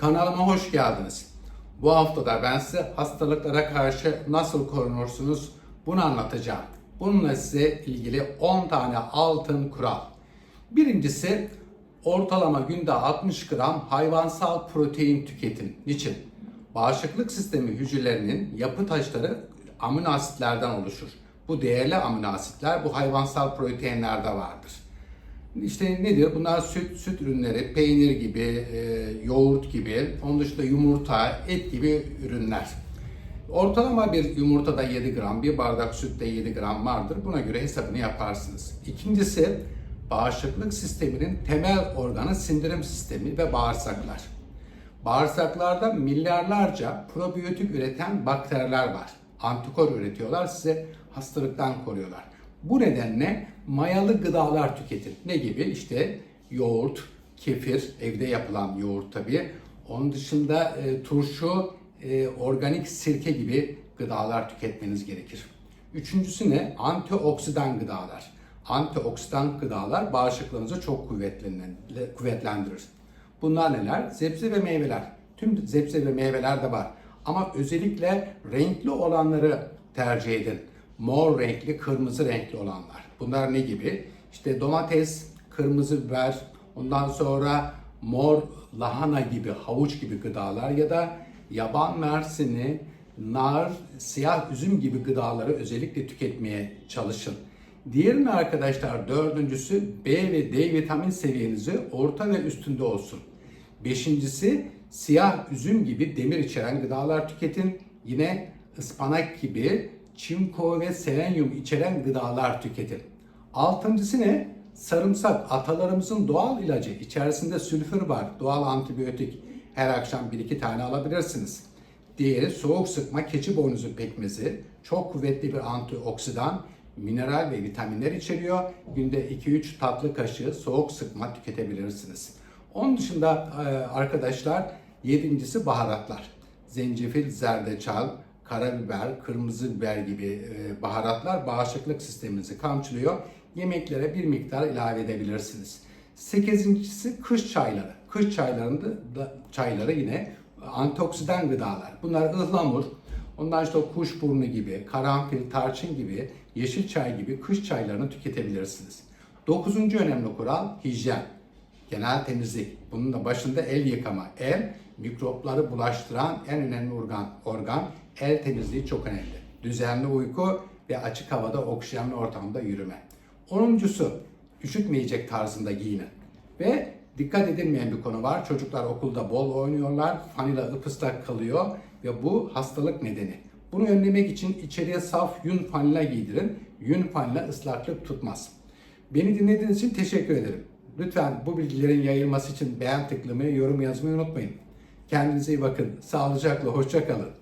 Kanalıma hoş geldiniz. Bu haftada ben size hastalıklara karşı nasıl korunursunuz bunu anlatacağım. Bununla size ilgili 10 tane altın kural. Birincisi ortalama günde 60 gram hayvansal protein tüketin. Niçin? Bağışıklık sistemi hücrelerinin yapı taşları amino asitlerden oluşur. Bu değerli amino asitler bu hayvansal proteinlerde vardır. İşte nedir? Bunlar süt, süt ürünleri, peynir gibi, e, yoğurt gibi, onun dışında yumurta, et gibi ürünler. Ortalama bir yumurtada 7 gram, bir bardak sütte 7 gram vardır. Buna göre hesabını yaparsınız. İkincisi, bağışıklık sisteminin temel organı sindirim sistemi ve bağırsaklar. Bağırsaklarda milyarlarca probiyotik üreten bakteriler var. Antikor üretiyorlar, size hastalıktan koruyorlar. Bu nedenle mayalı gıdalar tüketin. Ne gibi? İşte yoğurt, kefir, evde yapılan yoğurt tabii. Onun dışında e, turşu, e, organik sirke gibi gıdalar tüketmeniz gerekir. Üçüncüsü ne? Antioksidan gıdalar. Antioksidan gıdalar bağışıklığınızı çok kuvvetlendirir-. Bunlar neler? Sebze ve meyveler. Tüm sebze ve meyveler de var. Ama özellikle renkli olanları tercih edin. Mor renkli, kırmızı renkli olanlar. Bunlar ne gibi? İşte domates, kırmızı biber, ondan sonra mor lahana gibi, havuç gibi gıdalar ya da yaban mersini, nar, siyah üzüm gibi gıdaları özellikle tüketmeye çalışın. Diğerini arkadaşlar dördüncüsü B ve D vitamin seviyenizi orta ve üstünde olsun. Beşincisi siyah üzüm gibi demir içeren gıdalar tüketin. Yine ıspanak gibi çinko ve selenyum içeren gıdalar tüketin. Altıncısı ne? Sarımsak atalarımızın doğal ilacı. İçerisinde sülfür var. Doğal antibiyotik. Her akşam bir iki tane alabilirsiniz. Diğeri soğuk sıkma keçi boynuzu pekmezi. Çok kuvvetli bir antioksidan, mineral ve vitaminler içeriyor. Günde 2-3 tatlı kaşığı soğuk sıkma tüketebilirsiniz. Onun dışında arkadaşlar yedincisi baharatlar. Zencefil, zerdeçal, karabiber, kırmızı biber gibi e, baharatlar bağışıklık sisteminizi kamçılıyor. Yemeklere bir miktar ilave edebilirsiniz. Sekizincisi kış çayları. Kış çaylarında da, çayları yine antioksidan gıdalar. Bunlar ıhlamur, ondan işte kuşburnu gibi, karanfil, tarçın gibi, yeşil çay gibi kış çaylarını tüketebilirsiniz. Dokuzuncu önemli kural hijyen. Genel temizlik. Bunun da başında el yıkama. El mikropları bulaştıran en önemli organ. organ. El temizliği çok önemli. Düzenli uyku ve açık havada oksijenli ortamda yürüme. Onuncusu üşütmeyecek tarzında giyinin. Ve dikkat edilmeyen bir konu var. Çocuklar okulda bol oynuyorlar. Fanila ıpıslak kalıyor ve bu hastalık nedeni. Bunu önlemek için içeriye saf yün fanila giydirin. Yün fanila ıslaklık tutmaz. Beni dinlediğiniz için teşekkür ederim. Lütfen bu bilgilerin yayılması için beğen tıklamayı, yorum yazmayı unutmayın. Kendinize iyi bakın. Sağlıcakla, hoşça kalın.